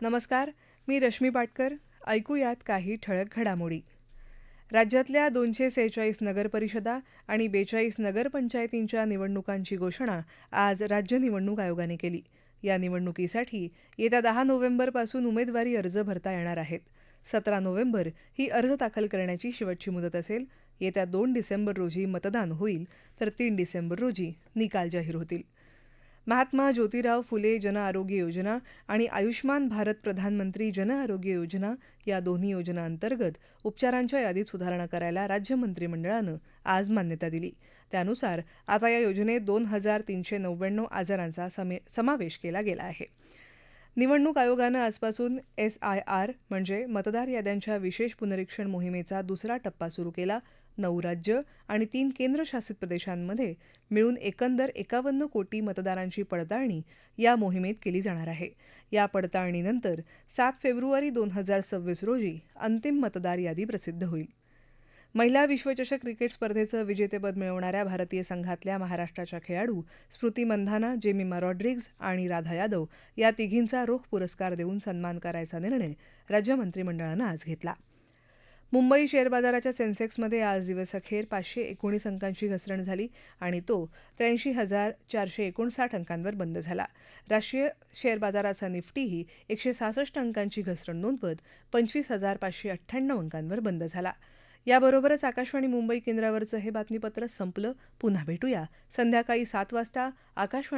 नमस्कार मी रश्मी पाटकर. ऐकूयात काही ठळक घडामोडी. राज्यातल्या दोनशे सेहेचाळीस नगरपरिषदा आणि बेचाळीस नगरपंचायतींच्या निवडणुकांची घोषणा आज राज्य निवडणूक आयोगाने केली. या निवडणुकीसाठी येत्या दहा नोव्हेंबरपासून उमेदवारी अर्ज भरता येणार आहेत. सतरा नोव्हेंबर ही अर्ज दाखल करण्याची शेवटची मुदत असेल. येत्या दोन डिसेंबर रोजी मतदान होईल तर तीन डिसेंबर रोजी निकाल जाहीर होतील. महात्मा ज्योतिराव फुले जन आरोग्य योजना आणि आयुष्मान भारत प्रधानमंत्री जन आरोग्य योजना या दोन्ही योजनांतर्गत उपचारांच्या यादीत सुधारणा करायला राज्य मंत्रिमंडळानं आज मान्यता दिली. त्यानुसार आता या योजनेत दोन हजार तीनशे नव्याण्णव आजारांचा समे समावेश केला गेला आहे. निवडणूक आयोगानं आजपासून एस आय आर म्हणजे मतदार याद्यांच्या विशेष पुनरीक्षण मोहिमेचा दुसरा टप्पा सुरू केला. नऊ राज्य आणि तीन केंद्रशासित प्रदेशांमध्ये मिळून एकंदर एकावन्न कोटी मतदारांची पडताळणी या मोहिमेत केली जाणार आहे. या पडताळणीनंतर सात फेब्रुवारी दोन हजार सव्वीस रोजी अंतिम मतदार यादी प्रसिद्ध होईल. महिला विश्वचषक क्रिकेट स्पर्धेचं विजेतेपद मिळवणाऱ्या भारतीय संघातल्या महाराष्ट्राच्या खेळाडू स्मृती मंधाना जेमिमा रॉड्रिग्ज आणि राधा यादव या तिघींचा रोख पुरस्कार देऊन सन्मान करायचा निर्णय राज्य मंत्रिमंडळानं आज घेतला. मुंबई शेअर बाजाराच्या सेन्सेक्समध्ये आज दिवसअखेर पाचशे एकोणीस अंकांची घसरण झाली आणि तो त्र्याऐंशी हजार चारशे एकोणसाठ अंकांवर बंद झाला. राष्ट्रीय शेअर बाजाराचा निफ्टीही एकशे सहासष्ट अंकांची घसरण नोंदवत पंचवीस हजार पाचशे अठ्ठ्याण्णव अंकांवर बंद झाला. याबरोबरच आकाशवाणी मुंबई केंद्रावरचं हे बातमीपत्र संपलं. पुन्हा भेटूया. संध्याकाळी सात वाजता आकाशवाणी